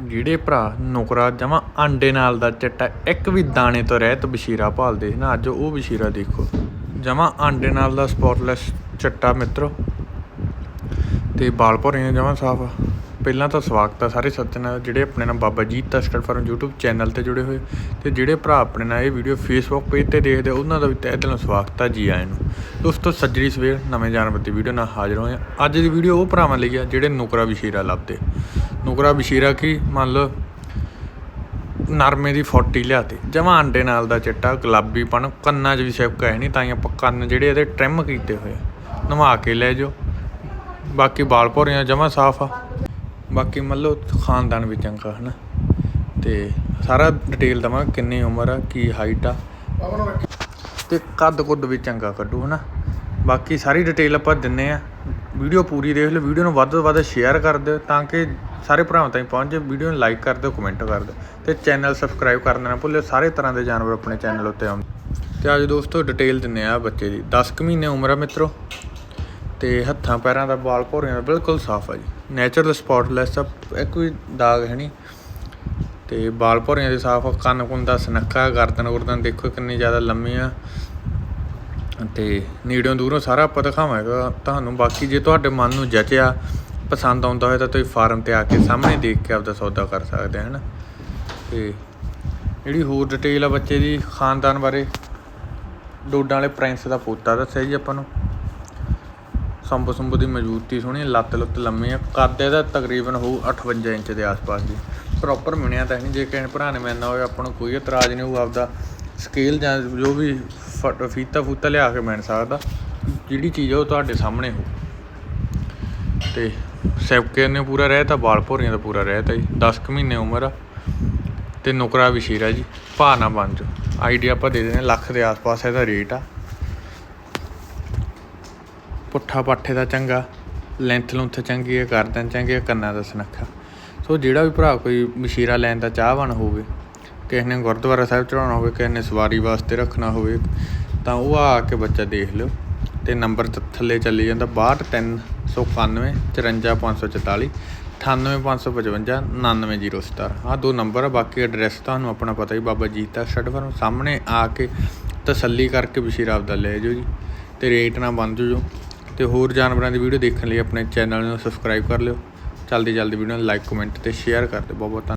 ਜਿਹੜੇ ਭਰਾ ਨੁਕਰਾ ਜਮਾ ਆਂਡੇ ਨਾਲ ਦਾ ਚੱਟਾ, ਇੱਕ ਵੀ ਦਾਣੇ ਤੋਂ ਰਹਿਤ ਬਸ਼ੀਰਾ ਭਾਲਦੇ ਸੀ ਨਾ, ਅੱਜ ਉਹ ਬਸ਼ੀਰਾ ਦੇਖੋ। ਜਮਾ ਆਂਡੇ ਨਾਲ ਦਾ ਸਪੌਟਲੈਸ ਚੱਟਾ ਮਿੱਤਰੋ। ਤੇ ਬਾਲ ਭੋਰੇ ਜਮਾ ਸਾਫ਼ ਆ। ਪਹਿਲਾਂ ਤਾਂ ਸਵਾਗਤ ਆ ਸਾਰੇ ਸੱਜਣਾਂ ਦਾ, ਜਿਹੜੇ ਆਪਣੇ ਨਾਲ ਬਾਬਾ ਜੀਤ ਤਸਕਰ ਫਾਰਮ YouTube ਚੈਨਲ ਤੇ ਜੁੜੇ ਹੋਏ ਤੇ ਜਿਹੜੇ ਭਰਾ ਆਪਣੇ ਨਾਲ ਇਹ ਵੀਡੀਓ Facebook ਪੇਜ ਤੇ ਦੇਖਦੇ ਉਹਨਾਂ ਦਾ ਵੀ ਤਹਿ ਦਿਲੋਂ ਸਵਾਗਤ ਆ ਜੀ ਆਇਆਂ ਨੂੰ। ਦੋਸਤੋ, ਸੱਜਰੀ ਸਵੇਰ, ਨਵੇਂ ਜਾਨਵਰ ਦੀ ਵੀਡੀਓ ਨਾਲ ਹਾਜ਼ਰ ਹੋਏ ਹਾਂ ਅੱਜ ਦੀ ਵੀਡੀਓ ਉਹ ਭਰਾਵਾਂ ਲਈ ਆ ਜਿਹੜੇ ਨੁਕਰਾ ਬਸ਼ੀਰਾ ਲੱਭਦੇ। ਨੁਕਰਾ ਬਸ਼ੀਰਾ ਕੀ? ਮੰਨ ਲਓ, ਨਰਮੇ ਦੀ 40 ਲਿਆਤੇ ਜਮਾਂ ਅੰਡੇ ਨਾਲ ਦਾ ਚਿੱਟਾ, ਗੁਲਾਬੀਪਣ, ਕੰਨਾਂ 'ਚ ਵੀ ਸਿਪਕਾ ਹੈ ਨਹੀਂ ਤਾਂ ਹੀ ਆਪਾਂ ਕੰਨ ਜਿਹੜੇ ਇਹਦੇ ਟ੍ਰਿਮ ਕੀਤੇ ਹੋਏ ਨਵਾ ਕੇ ਲੈ ਜਾਓ। ਬਾਕੀ ਬਾਲ ਭੋਰੀਆਂ ਜਮਾਂ ਸਾਫ਼ ਆ। ਬਾਕੀ ਮੰਨ ਲਓ ਖਾਨਦਾਨ ਵੀ ਚੰਗਾ ਹੈ ਨਾ ਤੇ ਸਾਰਾ ਡਿਟੇਲ ਦਵਾਂ ਕਿੰਨੀ ਉਮਰ ਆ, ਕੀ ਹਾਈਟ ਆ। ਤੇ ਕੱਦ ਕੁੱਦ ਵੀ ਚੰਗਾ ਕੱਢੂ, ਹਨਾ? ਬਾਕੀ ਸਾਰੀ ਡਿਟੇਲ ਆਪਾਂ ਦਿੰਨੇ ਆ। ਵੀਡੀਓ ਪੂਰੀ ਦੇਖ ਲਓ, ਵੀਡੀਓ ਨੂੰ ਵੱਧ ਤੋਂ ਵੱਧ ਸ਼ੇਅਰ ਕਰ ਦਿਓ ਤਾਂ ਕਿ ਸਾਰੇ ਭਰਾਵਾਂ ਤਾਈਂ ਪਹੁੰਚ ਜਾਏ। ਵੀਡੀਓ ਨੂੰ ਲਾਈਕ ਕਰ ਦਿਓ ਕਮੈਂਟ ਕਰ ਦਿਓ। ਤੇ ਚੈਨਲ ਸਬਸਕ੍ਰਾਈਬ ਕਰਨਾ ਨਾ ਭੁੱਲਿਓ, ਸਾਰੇ ਤਰ੍ਹਾਂ ਦੇ ਜਾਨਵਰ ਆਪਣੇ ਚੈਨਲ ਉੱਤੇ ਆਉਂਦੇ ਤੇ ਅੱਜ ਦੋਸਤੋ ਡਿਟੇਲ ਦਿੰਨੇ ਆ ਬੱਚੇ ਦੀ। 10 ਕੁ ਮਹੀਨੇ ਉਮਰ ਆ ਮਿੱਤਰੋ। ਤੇ ਹੱਥਾਂ, ਪੈਰਾਂ ਦਾ ਬਾਲ ਭੋਰਿਆਂ ਦਾ ਬਿਲਕੁਲ ਸਾਫ਼ ਆ ਜੀ। ਨੇਚਰਲ ਸਪੌਟਲੈਸ ਆ ਇੱਕ ਵੀ ਦਾਗ ਹੈ ਨਹੀਂ ਤੇ ਵਾਲ ਭੋਰਿਆਂ ਦੇ ਸਾਫ਼ ਕੰਨ ਕੁੰਨ ਦਾ ਸਨੱਖਾ, ਗਰਦਨ ਗੁਰਦਨ ਦੇਖੋ ਕਿੰਨੀ ਜ਼ਿਆਦਾ ਲੰਮੀ ਆ। ਤੇ ਨੇੜਿਓਂ ਦੂਰੋਂ ਸਾਰਾ ਆਪਾਂ ਦਿਖਾਵਾਂਗਾ। ਤੁਹਾਨੂੰ ਬਾਕੀ ਜੇ ਤੁਹਾਡੇ ਮਨ ਨੂੰ ਜਚਿਆ, ਪਸੰਦ ਆਉਂਦਾ ਹੋਇਆ ਤਾਂ ਤੁਸੀਂ ਫਾਰਮ ਤੇ ਆ ਕੇ ਸਾਹਮਣੇ ਦੇਖ ਕੇ ਆਪਦਾ ਸੌਦਾ ਕਰ ਸਕਦੇ ਹਨ। ਤੇ ਜਿਹੜੀ ਹੋਰ ਡਿਟੇਲ ਆ ਬੱਚੇ ਦੀ ਖਾਨਦਾਨ ਬਾਰੇ, ਡੋਡਾਂ ਵਾਲੇ ਪ੍ਰਿੰਸ ਦਾ ਪੋਤਾ ਦੱਸਿਆ ਜੀ ਆਪਾਂ ਨੂੰ। ਸੰਬ ਸੰਬ ਦੀ ਮਜ਼ਬੂਤੀ ਸੋਹਣੀ ਲੱਤ ਲੁੱਤ ਲੰਮੀ ਆ। ਕੱਦ ਇਹਦਾ ਤਕਰੀਬਨ ਹੋਊ 58 ਇੰਚ ਦੇ ਆਸ-ਪਾਸ ਜੀ ਪ੍ਰੋਪਰ ਮਿਣਿਆ ਤਾਂ ਨਹੀਂ ਜੇ ਕਿਸੇ ਭਰਾ ਨੇ ਮੈਨਾਂ ਹੋਵੇ ਆਪਾਂ ਨੂੰ ਕੋਈ ਇਤਰਾਜ਼ ਨਹੀਂ ਹੋਊ ਆਪਦਾ। ਸਕੇਲ ਜਾਂ ਜੋ ਵੀ ਫੀਤਾ ਫੂਤਾ ਲਿਆ ਕੇ ਮਿਣ ਸਕਦਾ ਜਿਹੜੀ ਚੀਜ਼ ਆ ਉਹ ਤੁਹਾਡੇ ਸਾਹਮਣੇ ਹੋ ਤੇ ਸੈਪਕੇ ਨੇ ਪੂਰਾ ਰਹਿਤਾ ਬਾਲ ਭੋਰੀਆਂ ਦਾ ਪੂਰਾ ਰਹਿਤਾ ਜੀ। 10 ਕੁ ਮਹੀਨੇ ਉਮਰ ਆ ਤੇ ਨੁਕਰਾ ਵੀ ਸ਼ੀਰਾ ਜੀ। ਭਾਅ ਨਾ ਬਣ ਜੋ ਆਈਡੀਆ ਆਪਾਂ ਦੇ ਦਿੰਦੇ ਹਾਂ, ਲੱਖ ਦੇ ਆਸ-ਪਾਸ ਇਹਦਾ ਰੇਟ ਆ। ਪੁੱਠਾ ਪਾਠੇ ਦਾ ਚੰਗਾ ਲੈਂਥ ਲੁੰਥ ਚੰਗੀ ਹੈ ਗਰਦਨ ਚੰਗੇ ਕੰਨਾਂ ਦਾ ਸੁਨੱਖਾ। ਸੋ ਜਿਹੜਾ ਵੀ ਭਰਾ ਕੋਈ ਮਸ਼ੀਰਾ ਲੈਣ ਦਾ ਚਾਹਵਾਨ ਹੋਵੇ, ਕਿਸੇ ਨੇ ਗੁਰਦੁਆਰਾ ਸਾਹਿਬ ਚੜਾਉਣਾ ਹੋਵੇ, ਕਿਸੇ ਨੇ ਸਵਾਰੀ ਵਾਸਤੇ ਰੱਖਣਾ ਹੋਵੇ, ਤਾਂ ਉਹ ਆ ਕੇ ਬੱਚਾ ਦੇਖ ਲਿਓ। ਤੇ ਨੰਬਰ ਥੱਲੇ ਚੱਲੀ ਜਾਂਦਾ 62391 54544 98555 99017 ਆਹ ਦੋ ਨੰਬਰ ਆ, ਬਾਕੀ ਐਡਰੈਸ ਤੁਹਾਨੂੰ ਆਪਣਾ ਪਤਾ ਹੀ, ਬਾਬਾ ਜੀਤ ਦਾ ਸ਼ੈਡ ਫਾਰਮ ਸਾਹਮਣੇ ਆ ਕੇ ਤਸੱਲੀ ਕਰਕੇ ਬਸ਼ੀਰ ਆਪਦਾ ਲੈ ਜਾਓ ਜੀ, ਤੇ ਰੇਟ ਨਾ ਬੰਦ ਜੋ ਤੇ ਹੋਰ ਜਾਨਵਰਾਂ ਦੀ ਵੀਡੀਓ ਦੇਖਣ ਲਈ ਆਪਣੇ ਚੈਨਲ ਨੂੰ ਸਬਸਕ੍ਰਾਈਬ ਕਰ ਲਿਓ। ਜਲਦੀ ਜਲਦੀ ਵੀਡੀਓ ਨੂੰ ਲਾਈਕ ਕਮੈਂਟ ਤੇ ਸ਼ੇਅਰ ਕਰ ਦਿਓ। ਬਹੁਤ ਬਹੁਤ ਧੰਨਵਾਦ।